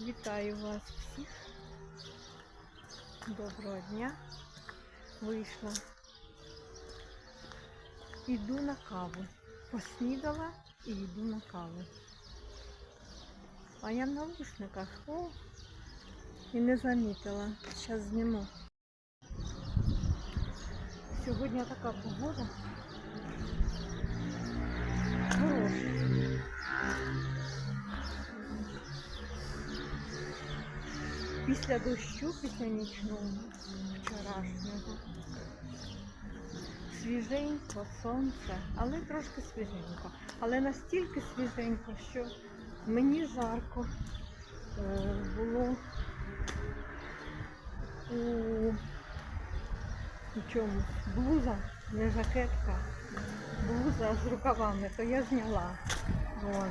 Вітаю вас всіх. Доброго дня. Вийшла. Іду на каву. Поснідала і йду на каву. А я в наушниках. О, і не замітила. Зараз зніму. Сьогодні така погода. Після дощу, після нічного, вчорашнього. Свіженько, сонце, але трошки свіженько. Але настільки свіженько, що мені жарко е, було у, у чомусь. Блуза, не жакетка, блуза з рукавами, то я зняла. Вон.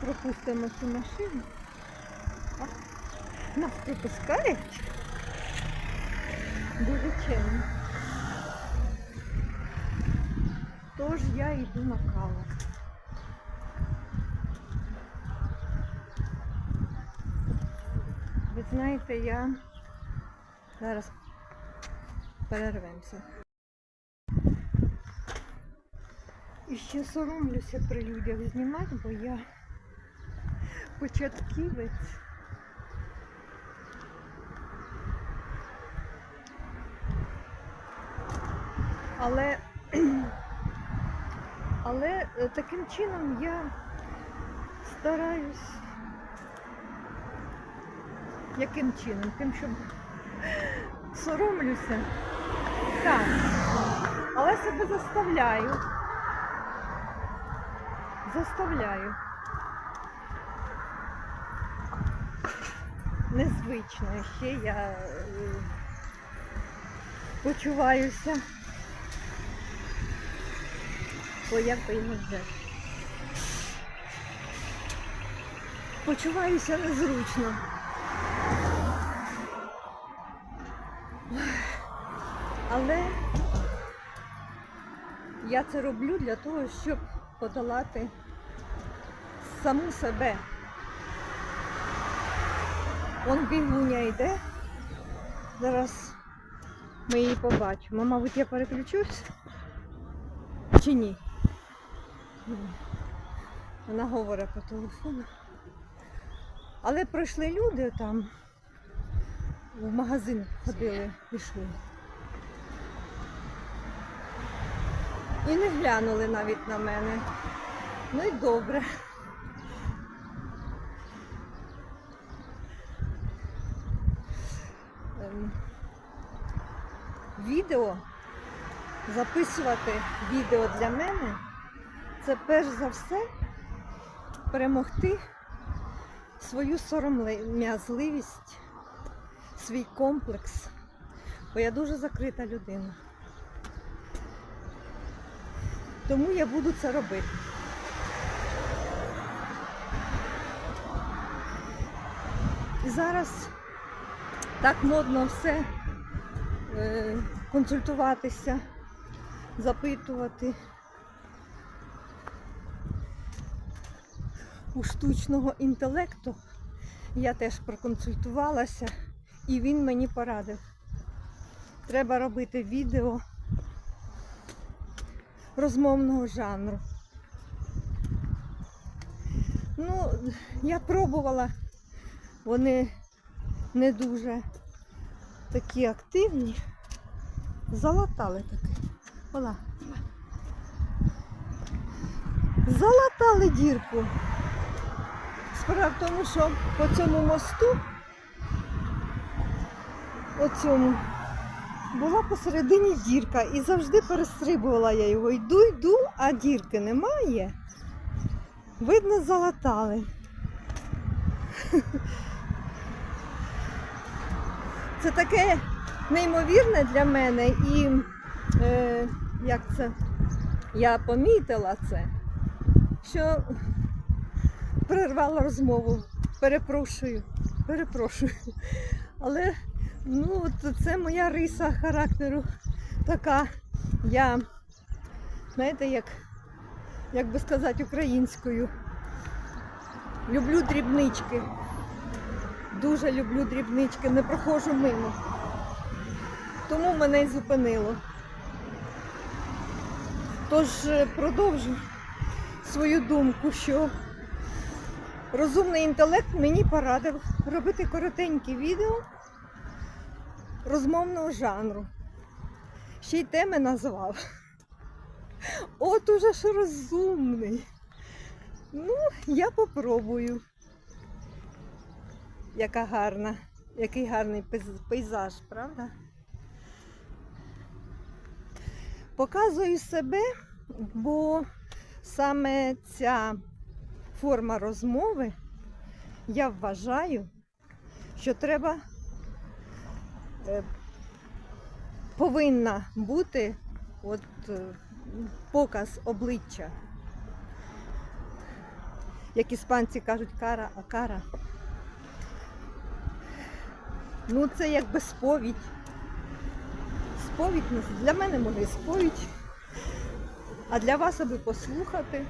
Пропустимо цю машину. Нас пропускають. Дуже чемно. Тож я йду на каву. Ви знаєте, я зараз перервемося. І ще соромлюся при людях знімати, бо я початківець. Але, але е, таким чином я стараюсь. Яким чином? Тим, щоб соромлюся. Так. Але себе заставляю. Заставляю. Незвично ще я е, почуваюся. Бо як би його взяти? Почуваюся незручно. Але я це роблю для того, щоб подолати саму себе. Вон бігуня йде. Зараз ми її побачимо. Мабуть, я переключусь чи ні? Вона говорить по телефону. Але пройшли люди там, в магазин ходили, пішли. І не глянули навіть на мене. Ну і добре. Ем, Відео, записувати відео для мене це перш за все перемогти свою сором'язливість, свій комплекс. Бо я дуже закрита людина. Тому я буду це робити. І зараз так модно все е, консультуватися, запитувати. У штучного інтелекту я теж проконсультувалася і він мені порадив. Треба робити відео розмовного жанру. Ну, я пробувала, вони не дуже такі активні. Залатали таки. Ола. Залатали дірку. Справа в тому, що по цьому мосту, оцьому, була посередині дірка і завжди перестрибувала я його. Йду, йду, а дірки немає. Видно, залатали. Це таке неймовірне для мене і е, як це, я помітила це, що перервала розмову. Перепрошую, перепрошую. Але ну, це моя риса характеру така. Я, знаєте, як, як би сказати, українською. Люблю дрібнички. Дуже люблю дрібнички, не проходжу мимо. Тому мене й зупинило. Тож е, продовжу свою думку, що розумний інтелект мені порадив робити коротенькі відео розмовного жанру. Ще й теми назвав. От уже ж розумний. Ну, я попробую. Яка гарна, який гарний пейзаж, правда? Показую себе, бо саме ця форма розмови, я вважаю, що треба е, повинна бути от, е, показ обличчя. Як іспанці кажуть, кара, а кара. Ну, це якби сповідь. Сповідь для мене може сповідь. А для вас, аби послухати.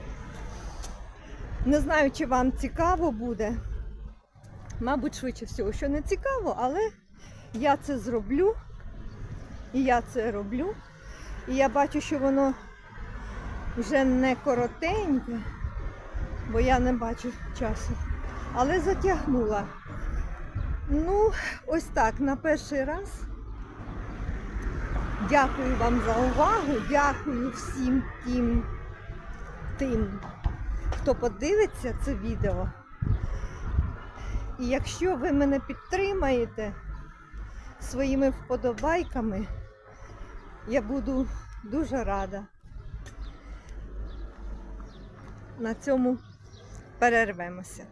Не знаю, чи вам цікаво буде. Мабуть, швидше всього, що не цікаво, але я це зроблю. І я це роблю. І я бачу, що воно вже не коротеньке, бо я не бачу часу. Але затягнула. Ну, ось так, на перший раз. Дякую вам за увагу. Дякую всім тим, тим, хто подивиться це відео. І якщо ви мене підтримаєте своїми вподобайками, я буду дуже рада. На цьому перервемося.